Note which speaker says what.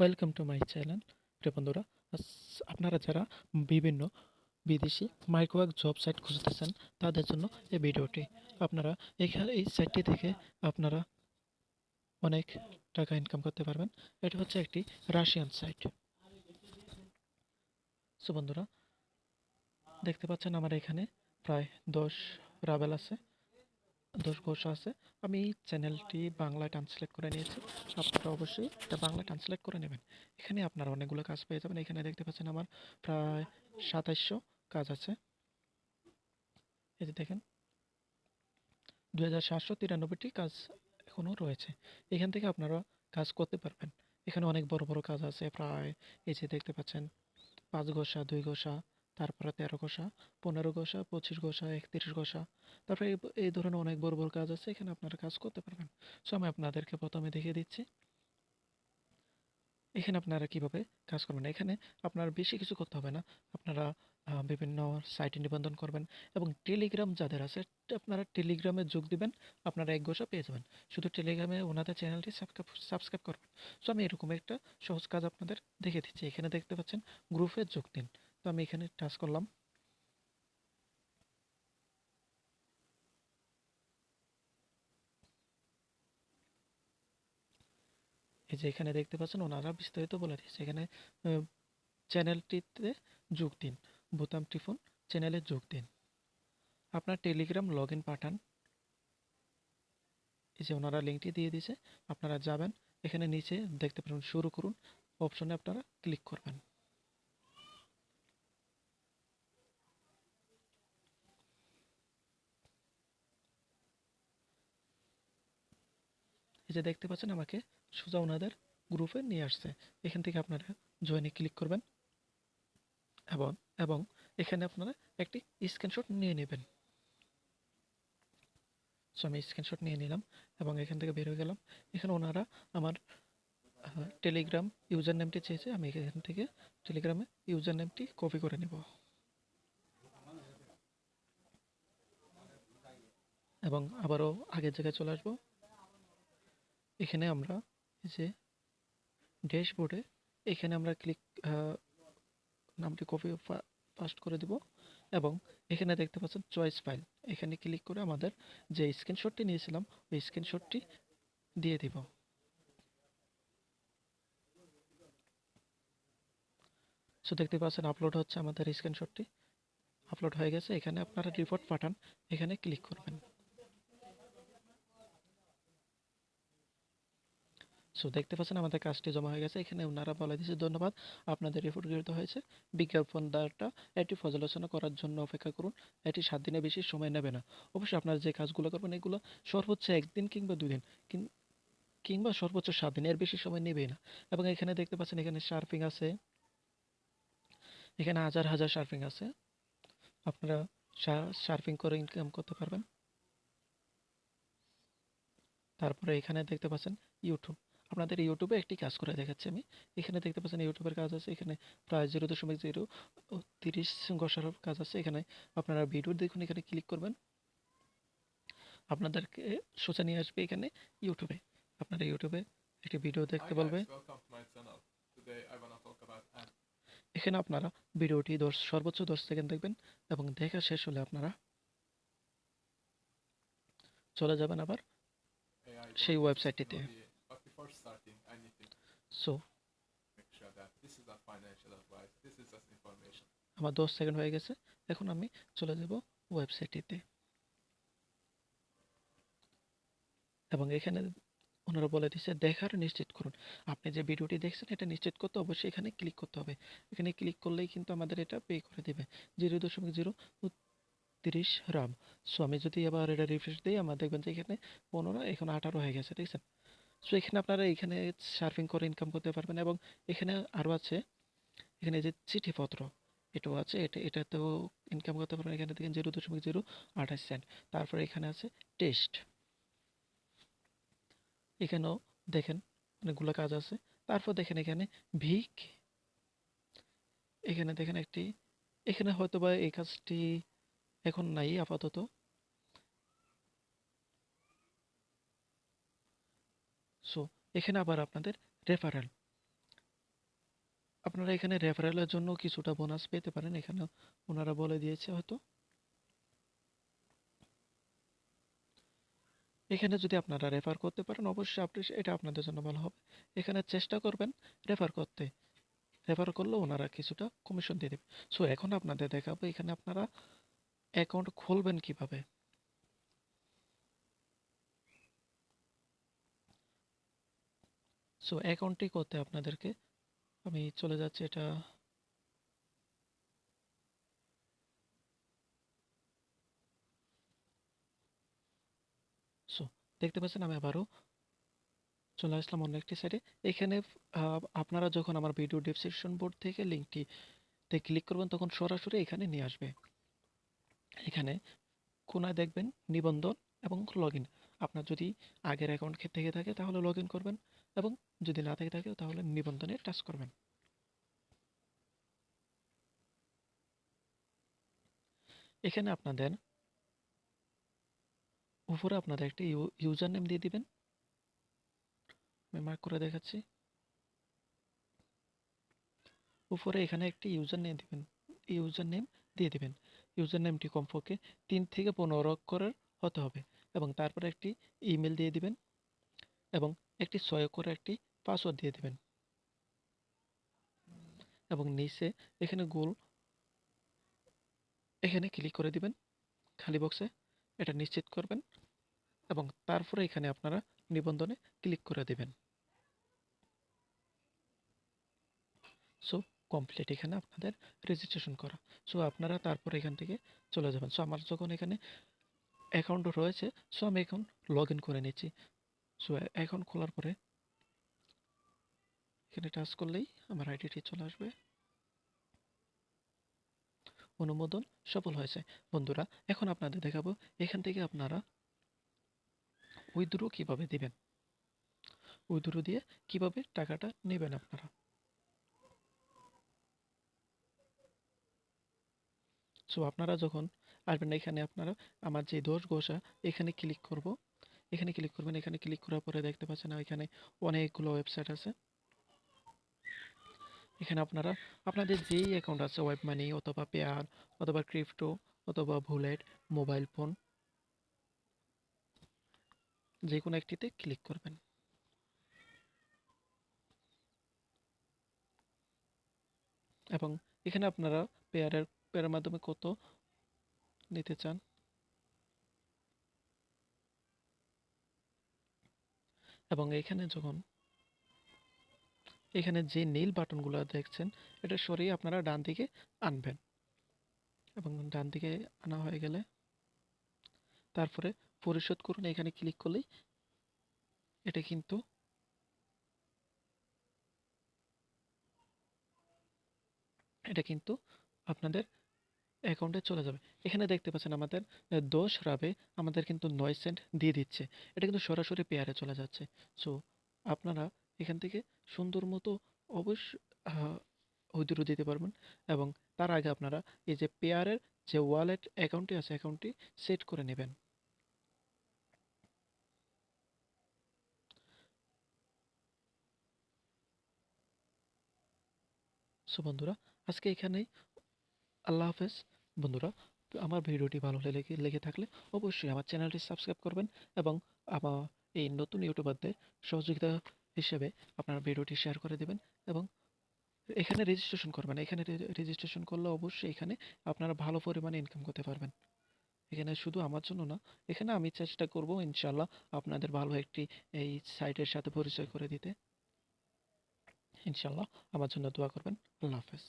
Speaker 1: Welcome to my channel প্রিয় আপনারা যারা বিভিন্ন বিদেশি মাইক্রোওয়ার্ক জব সাইট খুঁজতেছেন, তাদের জন্য এই ভিডিওটি আপনারা এখানে, এই সাইটটি থেকে আপনারা অনেক টাকা ইনকাম করতে পারবেন। এটা হচ্ছে একটি রাশিয়ান সাইট সো বন্ধুরা, দেখতে পাচ্ছেন আমার এখানে প্রায় দশ রাবেল আছে। দশ ঘোষ আছে। আমি চ্যানেলটি বাংলায় ট্রান্সলেট করে নিয়েছি। আপনারা অবশ্যই এটা বাংলায় ট্রান্সলেট করে নেবেন। এখানে আপনারা অনেকগুলো কাজ পেয়ে যাবেন। এখানে দেখতে পাচ্ছেন আমার প্রায় সাতাইশশো কাজ আছে। এই যে দেখেন দু হাজার সাতশো তিরানব্বইটি কাজ এখনও রয়েছে। এখান থেকে আপনারা কাজ করতে পারবেন। এখানে অনেক বড় বড় কাজ আছে। প্রায় এই যে দেখতে পাচ্ছেন, পাঁচ ঘষা, দুই ঘষা তারপরে তেরো ঘষা, পনেরো ঘষা, পঁচিশ ঘষা, একত্রিশ ঘষা। তারপরে এই- ধরনের অনেক বড় বড় কাজ আছে, এখানে আপনারা কাজ করতে পারবেন। সো আমি আপনাদেরকে প্রথমে দেখিয়ে দিচ্ছি। এখানে আপনারা কীভাবে কাজ করবেন? এখানে আপনার বেশি কিছু করতে হবে না। আপনারা বিভিন্ন সাইটে নিবন্ধন করবেন এবং টেলিগ্রাম যাদের আছে আপনারা টেলিগ্রামে যোগ দিবেন, আপনারা এক গোসা পেয়ে যাবেন। শুধু টেলিগ্রামে ওনাদের চ্যানেলটি সাবস্ক্রাইব করবেন। সো আমি এরকম একটা সহজ কাজ আপনাদের দেখে দিচ্ছি। এখানে দেখতে পাচ্ছেন, গ্রুপে যোগ দিন। তো আমি এখানে টাচ করলাম। এই যে এখানে দেখতে পাচ্ছেন, ওনারা বিস্তারিত বলে দিয়েছে। এখানে চ্যানেলটিতে যোগ দিন, বোতাম টিপুন, চ্যানেলে যোগ দিন। আপনার টেলিগ্রাম লগ ইন পাঠান। এই যে ওনারা লিঙ্কটি দিয়ে দিয়েছে, আপনারা যাবেন, এখানে নিচে দেখতে পারেন শুরু করুন, অপশনে আপনারা ক্লিক করবেন। এই যে দেখতে পাচ্ছেন আমাকে সোজা ওনাদের গ্রুপে নিয়ে আসছে। এখান থেকে আপনারা জয়েনে ক্লিক করবেন এবং এবং এখানে আপনারা একটি স্ক্রিনশট নিয়ে নেবেন। সো আমি স্ক্রিনশট নিয়ে নিলাম এবং এখান থেকে বের হয়ে গেলাম। এখানে ওনারা আমার টেলিগ্রাম ইউজার নেমটি চেয়েছে, আমি এখান থেকে টেলিগ্রামে ইউজার নেমটি কপি করে নেব। এবং আবারও আগের জায়গায় চলে আসব। এখানে আমরা যে ড্যাশবোর্ডে এখানে আমরা ক্লিক নামটি কপি পাস্ট করে দিব এবং এখানে দেখতে পাচ্ছেন চয়েস ফাইল। এখানে ক্লিক করে আমাদের যে স্ক্রিনশটটি নিয়েছিলাম, ওই স্ক্রিনশটটি দিয়ে দিব। সো দেখতে পাচ্ছেন আপলোড হচ্ছে আমাদের স্ক্রিনশটটি। আপলোড হয়ে গেছে। এখানে আপনারা রিপোর্ট পাঠান এখানে ক্লিক করবেন। সো দেখতে পাচ্ছেন আমাদের কাজটি জমা হয়ে গেছে। এখানে ওনারা বলে দিয়েছে, ধন্যবাদ, আপনাদের রিপোর্ট গৃহীত হয়েছে। বিজ্ঞাপন দ্বারাটা এটি পর্যালোচনা করার জন্য অপেক্ষা করুন। এটি সাত দিনের বেশি সময় নেবে না। অবশ্যই আপনারা যে কাজগুলো করবেন, এগুলো সর্বোচ্চ একদিন কিংবা দুই দিন কিংবা সর্বোচ্চ সাত দিন এর বেশি সময় নেবেই না। এবং এখানে দেখতে পাচ্ছেন, এখানে শার্পিং আছে। এখানে হাজার হাজার শার্পিং আছে। আপনারা শার্পিং করে ইনকাম করতে পারবেন। তারপরে এখানে দেখতে পাচ্ছেন ইউটিউব আপনাদের ইউটিউবে একটি কাজ করে দেখাচ্ছি আমি। এখানে দেখতে পাচ্ছেন ইউটিউবের কাজ আছে এখানে প্রায় জিরো দশমিক জিরো তিরিশ ঘষার কাজ আছে। এখানে আপনারা ভিডিও দেখুন এখানে ক্লিক করবেন। আপনাদেরকে সোজা নিয়ে আসবে এখানে ইউটিউবে আপনারা ইউটিউবে একটি ভিডিও দেখতে বলবে. এখানে আপনারা ভিডিওটি দশ সর্বোচ্চ দশ সেকেন্ড দেখবেন এবং দেখা শেষ হলে আপনারা চলে যাবেন আবার সেই ওয়েবসাইটটিতে
Speaker 2: information.
Speaker 1: আমার দশ সেকেন্ড হয়ে গেছে। এখন আমি চলে যাব ওয়েবসাইটটিতে। এবং এখানে ওনারা বলে দিচ্ছে দেখার নিশ্চিত করুন। আপনি যে ভিডিওটি দেখছেন এটা নিশ্চিত করতে অবশ্যই এখানে ক্লিক করতে হবে। এখানে ক্লিক করলেই কিন্তু আমাদের এটা পে করে দেবে। জিরো দশমিক জিরো তিরিশ রাম। সো আমি যদি আবার এটা রিফ্রেশ দিই আমার দেখবেন যে এখানে পনেরো এখন আঠারো হয়ে গেছে ঠিক আছে সো, এখানে আপনারা এখানে সার্ফিং করে ইনকাম করতে পারবেন এবং এখানে আরও আছে, এখানে যে চিঠিপত্র, এটাও আছে, এটা, এটাতেও ইনকাম করতে পারবেন। এখানে দেখেন জিরো দশমিক জিরো আঠাশ সেন্ট তারপরে এখানে আছে টেস্ট এখানেও দেখেন অনেকগুলো কাজ আছে। তারপর দেখেন এখানে ভিক। এখানে দেখেন একটি, এখানে হয়তো বা এই কাজটি এখন নাই, আপাতত সো এখানে আবার আপনাদের রেফারেল আপনারা এখানে রেফারেলের জন্য কিছুটা বোনাস পেতে পারেন। এখানে ওনারা বলে দিয়েছে হয়তো। এখানে যদি আপনারা রেফার করতে পারেন, অবশ্যই আপনি এটা আপনাদের জন্য ভালো হবে। এখানে চেষ্টা করবেন রেফার করতে। রেফার করলে ওনারা কিছুটা কমিশন দিয়ে দেবে। সো এখন আপনাদের দেখাবো এখানে আপনারা অ্যাকাউন্ট খুলবেন কীভাবে। সো অ্যাকাউন্টটি করতে আপনাদেরকে। আমি চলে যাচ্ছি এটা। সো দেখতে পাচ্ছেন আমি আবারও চলে আসলাম অন্য একটি সাইডে এখানে আপনারা যখন আমার ভিডিও ডেসক্রিপশন বোর্ড থেকে লিঙ্কটি ক্লিক করবেন, তখন সরাসরি এখানে নিয়ে আসবে। এখানে কোনায় দেখবেন নিবন্ধন এবং লগ আপনার যদি আগের অ্যাকাউন্ট থেকে থাকে, তাহলে লগ করবেন। এবং যদি না থেকে থাকে তাহলে নিবন্ধনে টাচ করবেন। এখানে আপনাদের উপরে আপনাদের একটি ইউজার নেম দিয়ে দিবেন। আমি মার্ক করে দেখাচ্ছি। উপরে এখানে একটি ইউজার নেম দিবেন ইউজার নেম দিয়ে দিবেন। ইউজার নেমটি কমপক্ষে তিন থেকে পনেরো অক্ষরের হতে হবে এবং তারপরে একটি ইমেল দিয়ে দিবেন এবং একটি ছয় করে একটি পাসওয়ার্ড দিয়ে দেবেন। এবং নিচে এখানে গোল, এখানে ক্লিক করে দিবেন। খালি বক্সে এটা নিশ্চিত করবেন এবং তারপরে এখানে আপনারা নিবন্ধনে ক্লিক করে দেবেন। সো কমপ্লিট এখানে আপনাদের রেজিস্ট্রেশন করা। সো আপনারা তারপর এখান থেকে চলে যাবেন। সো আমার যখন এখানে অ্যাকাউন্ট রয়েছে সো আমি এখন লগ করে নিচ্ছি। সো অ্যাকাউন্ট খোলার পরে এখানে টাচ করলেই আমার আইডিটি চলে আসবে। অনুমোদন সফল হয়েছে। বন্ধুরা, এখন আপনাদের দেখাবো এখান থেকে আপনারা উইথড্র কীভাবে দিবেন। উইথড্র দিয়ে কীভাবে টাকাটা নেবেন আপনারা। সো আপনারা যখন আসবেন, এখানে আপনারা আমার যে দোষ গোসা এখানে ক্লিক করব। এখানে ক্লিক করবেন, এখানে ক্লিক করার পরে দেখতে পাচ্ছেন এখানে অনেকগুলো ওয়েবসাইট আছে। এখানে আপনারা, আপনাদের যেই অ্যাকাউন্ট আছে ওয়েব মানি অথবা পেয়ার অথবা ক্রিপ্টো অথবা বুলেট মোবাইল ফোন যে কোনো একটিতে ক্লিক করবেন। এবং এখানে আপনারা পেয়ারের পেয়ারের মাধ্যমে কত নিতে চান? এবং এখানে যখন, এখানে যে নীল বাটনগুলো দেখছেন, এটা সরিয়ে আপনারা ডান দিকে আনবেন। এবং ডান দিকে আনা হয়ে গেলে তারপরে পরিশোধ করুন, এখানে ক্লিক করলেই এটা কিন্তু এটা কিন্তু আপনাদের অ্যাকাউন্টে চলে যাবে। এখানে দেখতে পাচ্ছেন আমাদের দশ রাবে আমাদের কিন্তু নয় সেন্ট দিয়ে দিচ্ছে। এটা কিন্তু সরাসরি পেয়ারে চলে যাচ্ছে। সো আপনারা এখান থেকে সুন্দর মতো অবশ্য উইথড্র দিতে পারবেন এবং তার আগে আপনারা এই যে পেয়ারের যে ওয়ালেট অ্যাকাউন্টটি আছে অ্যাকাউন্টটি সেট করে নেবেন। সো বন্ধুরা, আজকে এখানেই আল্লাহ হাফেজ। বন্ধুরা আমার ভিডিওটি ভালো লেগে লেগে থাকলে অবশ্যই আমার চ্যানেলটি সাবস্ক্রাইব করবেন এবং আমার এই নতুন ইউটিউবারদের সহযোগিতা হিসেবে আপনার ভিডিওটি শেয়ার করে দেবেন এবং এখানে রেজিস্ট্রেশন করবেন। এখানে রেজিস্ট্রেশন করলে অবশ্যই এখানে আপনারা ভালো পরিমাণে ইনকাম করতে পারবেন। এখানে শুধু আমার জন্য না, এখানে আমি চেষ্টা করব ইনশাল্লাহ আপনাদের ভালো একটি এই সাইটের সাথে পরিচয় করে দিতে। ইনশাল্লাহ আমার জন্য দোয়া করবেন। আল্লাহ হাফেজ।